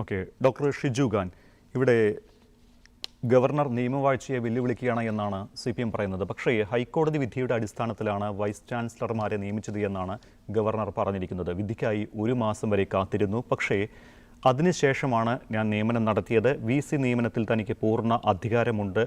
Okay doctor Shiju Khan ഇവിടെ governor നിയമവാഴ്ചയെ വെല്ലുവിളിക്കുകയാണ് എന്നാണ് C P M പറയുന്നത്. പക്ഷേ ഹൈക്കോടതി വിധിയുടെ അടിസ്ഥാനത്തിലാണ് വൈസ് ചാൻസലർമാരെ നിയമിച്ചത് എന്നാണ് ഗവർണർ പറഞ്ഞിരിക്കുന്നത്. വിധിക്കായി ഒരു മാസം വരെ കാത്തിരുന്നു. പക്ഷേ അതിനുശേഷമാണ് ഞാൻ നിയമനം നടത്തിയത്. വി സി നിയമനത്തിൽ തനിക്ക് പൂർണ അധികാരമുണ്ട്.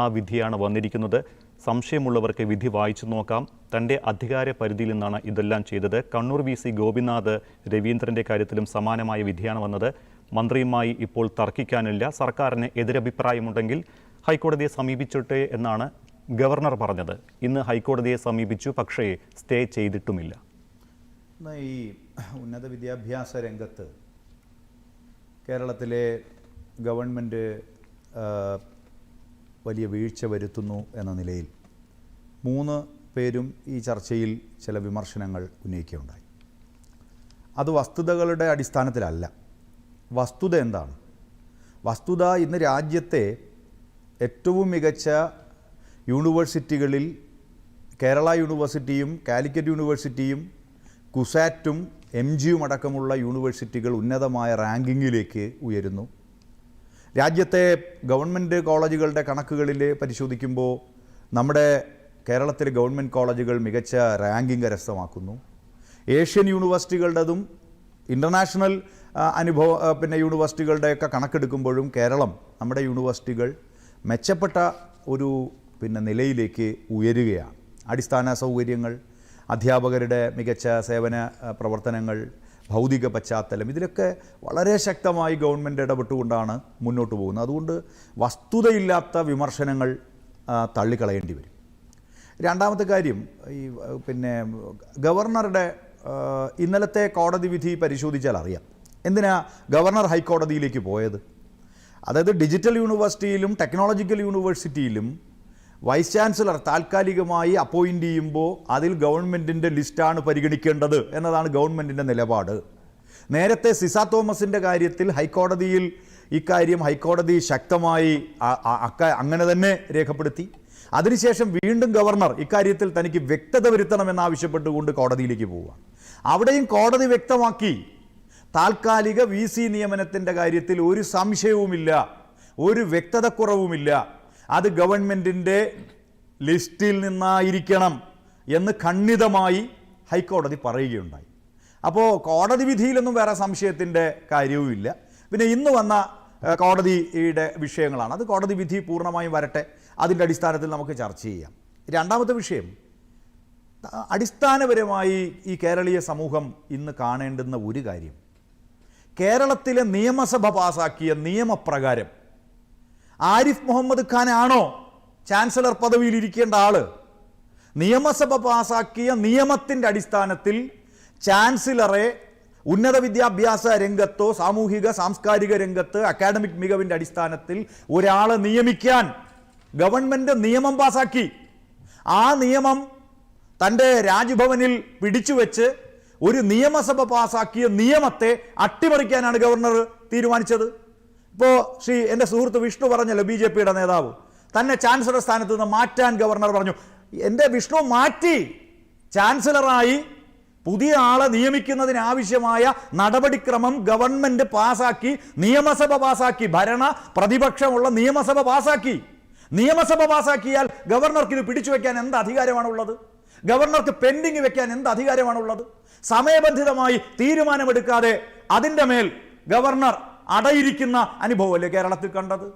ആ വിധിയാണ് വന്നിരിക്കുന്നത്. സംശയമുള്ളവർക്ക് വിധി വായിച്ചു നോക്കാം. തന്റെ അധികാര പരിധിയിൽ നിന്നാണ് ഇതെല്ലാം ചെയ്തത്. കണ്ണൂർ വി സി ഗോപിനാഥ് രവീന്ദ്രന്റെ കാര്യത്തിലും സമാനമായ വിധിയാണ് വന്നത്. മന്ത്രിയുമായി ഇപ്പോൾ തർക്കിക്കാനില്ല. സർക്കാരിന് എതിരഭിപ്രായമുണ്ടെങ്കിൽ ഹൈക്കോടതിയെ സമീപിച്ചിട്ടെ എന്നാണ് ഗവർണർ പറഞ്ഞത്. ഇന്ന് ഹൈക്കോടതിയെ സമീപിച്ചു പക്ഷേ സ്റ്റേ ചെയ്തിട്ടുമില്ല. ഈ ഉന്നത വിദ്യാഭ്യാസ രംഗത്ത് കേരളത്തിലെ ഗവൺമെന്റ് വലിയ വീഴ്ച വരുത്തുന്നു എന്ന നിലയിൽ മൂന്ന് പേരും ഈ ചർച്ചയിൽ ചില വിമർശനങ്ങൾ ഉന്നയിക്കുകയുണ്ടായി. അത് വസ്തുതകളുടെ അടിസ്ഥാനത്തിലല്ല. വസ്തുത എന്താണ്? വസ്തുത ഇന്ന് രാജ്യത്തെ ഏറ്റവും മികച്ച യൂണിവേഴ്സിറ്റികളിൽ കേരള യൂണിവേഴ്സിറ്റിയും കാലിക്കറ്റ് യൂണിവേഴ്സിറ്റിയും കുസാറ്റും എം ജിയും അടക്കമുള്ള യൂണിവേഴ്സിറ്റികൾ ഉന്നതമായ റാങ്കിങ്ങിലേക്ക് ഉയരുന്നു. രാജ്യത്തെ ഗവൺമെന്റ് കോളേജുകളുടെ കണക്കുകളിൽ പരിശോധിക്കുമ്പോൾ നമ്മുടെ കേരളത്തിലെ ഗവൺമെന്റ് കോളേജുകൾ മികച്ച റാങ്കിങ് കരസ്ഥമാക്കുന്നു. ഏഷ്യൻ യൂണിവേഴ്സിറ്റികളുടേതും ഇന്റർനാഷണൽ അനുഭവ പിന്നെ യൂണിവേഴ്സിറ്റികളുടെയൊക്കെ കണക്കെടുക്കുമ്പോഴും കേരളം നമ്മുടെ യൂണിവേഴ്സിറ്റികൾ മെച്ചപ്പെട്ട ഒരു പിന്നെ നിലയിലേക്ക് ഉയരുകയാണ്. അടിസ്ഥാന സൗകര്യങ്ങൾ അധ്യാപകരുടെ മികച്ച സേവന പ്രവർത്തനങ്ങൾ ഭൗതിക പശ്ചാത്തലം ഇതിലൊക്കെ വളരെ ശക്തമായി ഗവൺമെന്റ് ഇടപെട്ടുകൊണ്ടാണ് മുന്നോട്ട് പോകുന്നത്. അതുകൊണ്ട് വസ്തുതയില്ലാത്ത വിമർശനങ്ങൾ തള്ളിക്കളയേണ്ടി വരും. രണ്ടാമത്തെ കാര്യം ഈ പിന്നെ ഗവർണറുടെ ഇന്നലത്തെ കോടതി വിധി പരിശോധിച്ചാൽ അറിയാം. എന്തിനാ ഗവർണർ ഹൈക്കോടതിയിലേക്ക് പോയത്? അതായത് ഡിജിറ്റൽ യൂണിവേഴ്സിറ്റിയിലും ടെക്നോളജിക്കൽ യൂണിവേഴ്സിറ്റിയിലും വൈസ് ചാൻസലർ താൽക്കാലികമായി അപ്പോയിന്റ് ചെയ്യുമ്പോൾ അതിൽ ഗവൺമെന്റിന്റെ ലിസ്റ്റാണ് പരിഗണിക്കേണ്ടത് എന്നതാണ് ഗവൺമെന്റിന്റെ നിലപാട്. നേരത്തെ സിസ തോമസിന്റെ കാര്യത്തിൽ ഹൈക്കോടതിയിൽ ഇക്കാര്യം ഹൈക്കോടതി ശക്തമായി അങ്ങനെ തന്നെ രേഖപ്പെടുത്തി. അതിനുശേഷം വീണ്ടും ഗവർണർ ഇക്കാര്യത്തിൽ തനിക്ക് വ്യക്തത വരുത്തണമെന്നാവശ്യപ്പെട്ടുകൊണ്ട് കോടതിയിലേക്ക് പോവുക അവിടെയും കോടതി വ്യക്തമാക്കി താൽക്കാലിക വി സി നിയമനത്തിന്റെ കാര്യത്തിൽ ഒരു സംശയവുമില്ല ഒരു വ്യക്തതക്കുറവുമില്ല. അത് ഗവൺമെന്റിന്റെ ലിസ്റ്റിൽ നിന്നായിരിക്കണം എന്ന് ഖണ്ഡിതമായി ഹൈക്കോടതി പറയുകയുണ്ടായി. അപ്പോൾ കോടതി വിധിയിലൊന്നും വേറെ സംശയത്തിന്റെ കാര്യവുമില്ല. പിന്നെ ഇന്ന് വന്ന കോടതിയുടെ വിഷയങ്ങളാണ്. അത് കോടതി വിധി പൂർണമായും വരട്ടെ. അതിന്റെ അടിസ്ഥാനത്തിൽ നമുക്ക് ചർച്ച ചെയ്യാം. രണ്ടാമത്തെ വിഷയം അടിസ്ഥാനപരമായി ഈ കേരളീയ സമൂഹം ഇന്ന് കാണേണ്ടുന്ന ഒരു കാര്യം കേരളത്തിലെ നിയമസഭ പാസാക്കിയ നിയമപ്രകാരം ആരിഫ് മുഹമ്മദ് ഖാൻ ആണോ ചാൻസലർ പദവിയിൽ ഇരിക്കേണ്ട ആൾ? നിയമസഭ പാസാക്കിയ നിയമത്തിന്റെ അടിസ്ഥാനത്തിൽ ചാൻസലറെ ഉന്നത വിദ്യാഭ്യാസ രംഗത്തോ സാമൂഹിക സാംസ്കാരിക രംഗത്ത് അക്കാഡമിക് മികവിന്റെ അടിസ്ഥാനത്തിൽ ഒരാളെ നിയമിക്കാൻ ഗവൺമെന്റ് നിയമം പാസാക്കി. ആ നിയമം തന്റെ രാജ്ഭവനിൽ പിടിച്ചുവെച്ച് ഒരു നിയമസഭ പാസാക്കിയ നിയമത്തെ അട്ടിമറിക്കാനാണ് ഗവർണർ തീരുമാനിച്ചത്. ഇപ്പോൾ ശ്രീ എന്റെ സുഹൃത്ത് വിഷ്ണു പറഞ്ഞല്ലോ ബി ജെ പിയുടെ നേതാവ്. തന്നെ ചാൻസലർ സ്ഥാനത്ത് നിന്ന് മാറ്റാൻ ഗവർണർ പറഞ്ഞു. എന്റെ വിഷ്ണു മാറ്റി. ചാൻസലറായി പുതിയ ആളെ നിയമിക്കുന്നതിനാവശ്യമായ നടപടിക്രമം ഗവൺമെന്റ് പാസാക്കി നിയമസഭ പാസാക്കി ഭരണ പ്രതിപക്ഷമുള്ള നിയമസഭ പാസാക്കി. നിയമസഭ പാസാക്കിയാൽ ഗവർണർക്ക് ഇത് പിടിച്ചു വയ്ക്കാൻ എന്ത് അധികാരമാണുള്ളത്? ഗവർണർക്ക് പെൻഡിങ് വെക്കാൻ എന്ത് അധികാരമാണുള്ളത്? സമയബന്ധിതമായി തീരുമാനമെടുക്കാതെ അതിന്റെ മേൽ ഗവർണർ അടയിരിക്കുന്ന അനുഭവമല്ലേ കേരളത്തിൽ കണ്ടത്?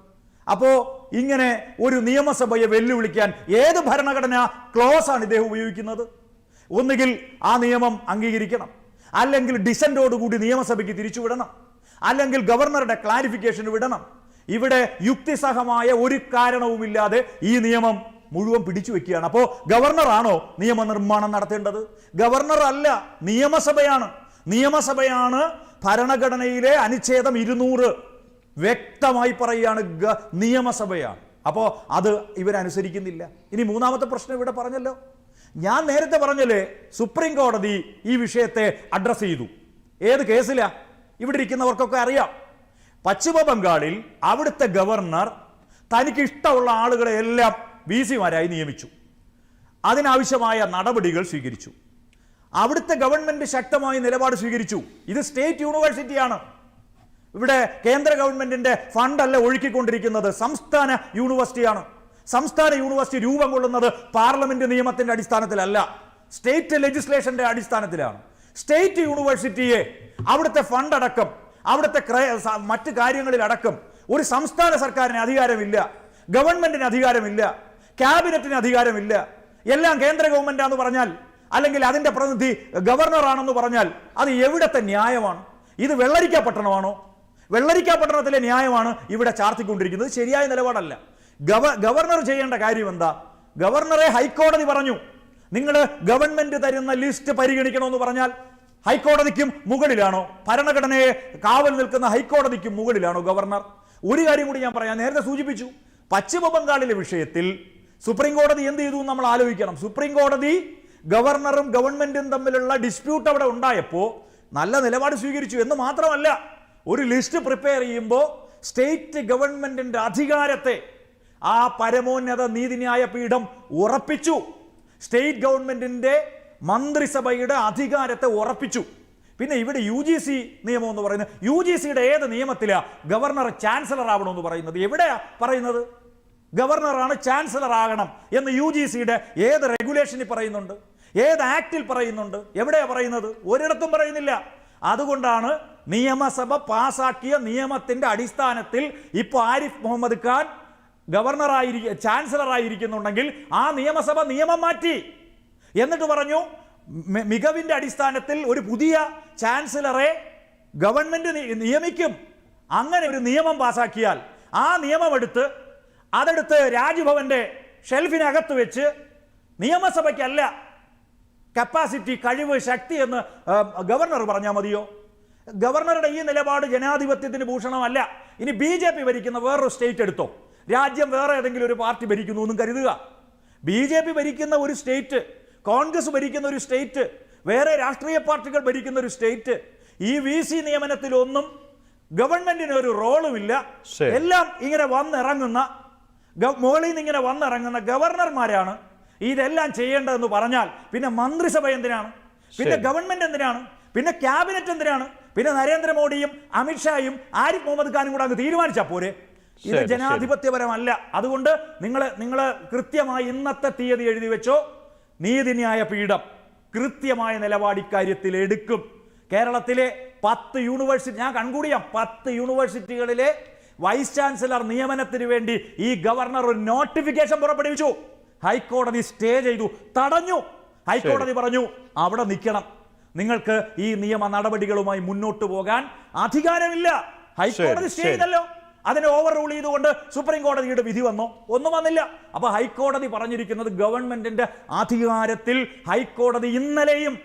അപ്പോൾ ഇങ്ങനെ ഒരു നിയമസഭയെ വെല്ലുവിളിക്കാൻ ഏത് ഭരണഘടന ക്ലോസ് ആണ് ഇദ്ദേഹം ഉപയോഗിക്കുന്നത്? ഒന്നുകിൽ ആ നിയമം അംഗീകരിക്കണം. അല്ലെങ്കിൽ ഡിസന്റോടുകൂടി നിയമസഭയ്ക്ക് തിരിച്ചുവിടണം. അല്ലെങ്കിൽ ഗവർണറുടെ ക്ലാരിഫിക്കേഷൻ വിടണം. ഇവിടെ യുക്തിസഹമായ ഒരു കാരണവുമില്ലാതെ ഈ നിയമം മുഴുവൻ പിടിച്ചു വെക്കുകയാണ്. അപ്പോൾ ഗവർണറാണോ നിയമനിർമ്മാണം നടത്തേണ്ടത്? ഗവർണർ അല്ല നിയമസഭയാണ്. നിയമസഭയാണ് ഭരണഘടനയിലെ അനുച്ഛേദം ഇരുന്നൂറ്. വ്യക്തമായി പറയുകയാണ് നിയമസഭയാണ്. അപ്പോൾ അത് ഇവരനുസരിക്കുന്നില്ല. ഇനി മൂന്നാമത്തെ പ്രശ്നം ഇവിടെ പറഞ്ഞല്ലോ. ഞാൻ നേരത്തെ പറഞ്ഞല്ലേ സുപ്രീം കോടതി ഈ വിഷയത്തെ അഡ്രസ്സ് ചെയ്തു. ഏത് കേസിലാ? ഇവിടെ ഇരിക്കുന്നവർക്കൊക്കെ അറിയാം. പശ്ചിമ ബംഗാളിൽ അവിടുത്തെ ഗവർണർ തനിക്ക് ഇഷ്ടമുള്ള ആളുകളെ എല്ലാം വി സിമാരായി നിയമിച്ചു. അതിനാവശ്യമായ നടപടികൾ സ്വീകരിച്ചു. അവിടുത്തെ ഗവൺമെന്റ് ശക്തമായി നിലപാട് സ്വീകരിച്ചു. ഇത് സ്റ്റേറ്റ് യൂണിവേഴ്സിറ്റിയാണ്. ഇവിടെ കേന്ദ്ര ഗവൺമെന്റിന്റെ ഫണ്ടല്ല ഒഴുക്കിക്കൊണ്ടിരിക്കുന്നത്. സംസ്ഥാന യൂണിവേഴ്സിറ്റിയാണ്. സംസ്ഥാന യൂണിവേഴ്സിറ്റി രൂപം കൊള്ളുന്നത് പാർലമെന്റ് നിയമത്തിന്റെ അടിസ്ഥാനത്തിലല്ല. സ്റ്റേറ്റ് ലെജിസ്ലേഷന്റെ അടിസ്ഥാനത്തിലാണ്. സ്റ്റേറ്റ് യൂണിവേഴ്സിറ്റിയെ അവിടുത്തെ ഫണ്ട് അടക്കം അവിടുത്തെ മറ്റ് കാര്യങ്ങളിലടക്കം ഒരു സംസ്ഥാന സർക്കാരിന് അധികാരമില്ല. ഗവൺമെന്റിന് അധികാരമില്ല. ക്യാബിനറ്റിന് അധികാരമില്ല. എല്ലാം കേന്ദ്ര ഗവൺമെന്റാന്ന് പറഞ്ഞാൽ അല്ലെങ്കിൽ അതിന്റെ പ്രതിനിധി ഗവർണർ ആണെന്ന് പറഞ്ഞാൽ അത് എവിടത്തെ ന്യായമാണ്? ഇത് വെള്ളരിക്ക പട്ടണമാണോ? വെള്ളരിക്ക പട്ടണത്തിലെ ന്യായമാണ് ഇവിടെ ചാർത്തിക്കൊണ്ടിരിക്കുന്നത്. ശരിയായ നിലപാടല്ല. ഗവ ഗവർണർ ചെയ്യേണ്ട കാര്യം എന്താ? ഗവർണറെ ഹൈക്കോടതി പറഞ്ഞു. നിങ്ങൾ ഗവൺമെന്റ് തരുന്ന ലിസ്റ്റ് പരിഗണിക്കണമെന്ന് പറഞ്ഞാൽ ഹൈക്കോടതിക്കും മുകളിലാണോ? ഭരണഘടനയെ കാവൽ നിൽക്കുന്ന ഹൈക്കോടതിക്കും മുകളിലാണോ ഗവർണർ? ഒരു കാര്യം കൂടി ഞാൻ പറയാം. നേരത്തെ സൂചിപ്പിച്ചു. പശ്ചിമ ബംഗാളിലെ വിഷയത്തിൽ സുപ്രീം കോടതി എന്ത് ചെയ്തു നമ്മൾ ആലോചിക്കണം. സുപ്രീം കോടതി ഗവർണറും ഗവൺമെന്റും തമ്മിലുള്ള ഡിസ്പ്യൂട്ട് അവിടെ ഉണ്ടായപ്പോൾ നല്ല നിലപാട് സ്വീകരിച്ചു എന്ന് മാത്രമല്ല ഒരു ലിസ്റ്റ് പ്രിപ്പയർ ചെയ്യുമ്പോൾ സ്റ്റേറ്റ് ഗവൺമെന്റിന്റെ അധികാരത്തെ ആ പരമോന്നത നീതിന്യായ പീഠം ഉറപ്പിച്ചു. സ്റ്റേറ്റ് ഗവൺമെന്റിന്റെ മന്ത്രിസഭയുടെ അധികാരത്തെ ഉറപ്പിച്ചു. പിന്നെ ഇവിടെ യു ജി സി നിയമം എന്ന് പറയുന്നത് യു ജി സിയുടെ ഏത് നിയമത്തിലാണ് ഗവർണർ ചാൻസലർ ആവണമെന്ന് പറയുന്നത്? എവിടെയാണ് പറയുന്നത്? ഗവർണറാണ് ചാൻസലർ ആകണം എന്ന് യു ജി സിയുടെ ഏത് റെഗുലേഷനിൽ പറയുന്നുണ്ട്? ഏത് ആക്ടിൽ പറയുന്നുണ്ട്? എവിടെയാണ് പറയുന്നത്? ഒരിടത്തും പറയുന്നില്ല. അതുകൊണ്ടാണ് നിയമസഭ പാസാക്കിയ നിയമത്തിന്റെ അടിസ്ഥാനത്തിൽ ഇപ്പോൾ ആരിഫ് മുഹമ്മദ് ഖാൻ ഗവർണറായി ചാൻസലറായിരിക്കുന്നുണ്ടെങ്കിൽ ആ നിയമസഭ നിയമം മാറ്റി. എന്നിട്ട് പറഞ്ഞു മികവിന്റെ അടിസ്ഥാനത്തിൽ ഒരു പുതിയ ചാൻസലറെ ഗവൺമെന്റ് നിയമിക്കും. അങ്ങനെ ഒരു നിയമം പാസാക്കിയാൽ ആ നിയമം എടുത്ത് അതെടുത്ത് രാജ്ഭവന്റെ ഷെൽഫിനകത്ത് വെച്ച് നിയമസഭയ്ക്കല്ല കപ്പാസിറ്റി കഴിവ് ശക്തി എന്ന് ഗവർണർ പറഞ്ഞാൽ മതിയോ? ഗവർണറുടെ ഈ നിലപാട് ജനാധിപത്യത്തിന് ഭൂഷണമല്ല. ഇനി ബി ജെ പി ഭരിക്കുന്ന വേറൊരു സ്റ്റേറ്റ് എടുത്തോ? രാജ്യം വേറെ ഏതെങ്കിലും ഒരു പാർട്ടി ഭരിക്കുന്നു എന്നും കരുതുക. ബി ജെ പി ഭരിക്കുന്ന ഒരു സ്റ്റേറ്റ് കോൺഗ്രസ് ഭരിക്കുന്ന ഒരു സ്റ്റേറ്റ് വേറെ രാഷ്ട്രീയ പാർട്ടികൾ ഭരിക്കുന്ന ഒരു സ്റ്റേറ്റ് ഈ വി സി നിയമനത്തിലൊന്നും ഗവൺമെന്റിന് ഒരു റോളുമില്ല ഇല്ല. എല്ലാം ഇങ്ങനെ വന്നിറങ്ങുന്ന മുകളിൽ നിന്ന് ഇങ്ങനെ വന്നിറങ്ങുന്ന ഗവർണർമാരാണ് ഇതെല്ലാം ചെയ്യേണ്ടതെന്ന് പറഞ്ഞാൽ പിന്നെ മന്ത്രിസഭ എന്തിനാണ്? പിന്നെ ഗവൺമെന്റ് എന്തിനാണ്? പിന്നെ ക്യാബിനറ്റ് എന്തിനാണ്? പിന്നെ നരേന്ദ്രമോദിയും അമിത്ഷായും ആരിഫ് മുഹമ്മദ് ഖാനും കൂടെ അങ്ങ് തീരുമാനിച്ചാ പോരെ? ഇത് ജനാധിപത്യപരമല്ല. അതുകൊണ്ട് നിങ്ങൾ നിങ്ങൾ കൃത്യമായി ഇന്നത്തെ തീയതി എഴുതി വെച്ചോ. നീതിന്യായ പീഠം കൃത്യമായ നിലപാട് ഇക്കാര്യത്തിൽ എടുക്കും. കേരളത്തിലെ പത്ത് യൂണിവേഴ്സിറ്റി ഞാൻ കൺകൂടിയാം പത്ത് യൂണിവേഴ്സിറ്റികളിലെ വൈസ് ചാൻസലർ നിയമനത്തിന് വേണ്ടി ഈ ഗവർണർ ഒരു നോട്ടിഫിക്കേഷൻ പുറപ്പെടുവിച്ചു. ഹൈക്കോടതി സ്റ്റേ ചെയ്തു. തടഞ്ഞു. ഹൈക്കോടതി പറഞ്ഞു അവിടെ നിൽക്കണം. നിങ്ങൾക്ക് ഈ നിയമ നടപടികളുമായി മുന്നോട്ട് പോകാൻ അധികാരമില്ല. ഹൈക്കോടതി സ്റ്റേ ചെയ്തല്ലോ. അതിനെ ഓവർ റൂൾ ചെയ്തുകൊണ്ട് സുപ്രീം കോടതിയുടെ വിധി വന്നോ. ഒന്നും വന്നില്ല. അപ്പൊ ഹൈക്കോടതി പറഞ്ഞിരിക്കുന്നത് ഗവൺമെന്റിന്റെ അധികാരത്തിൽ ഹൈക്കോടതി ഇന്നലെയും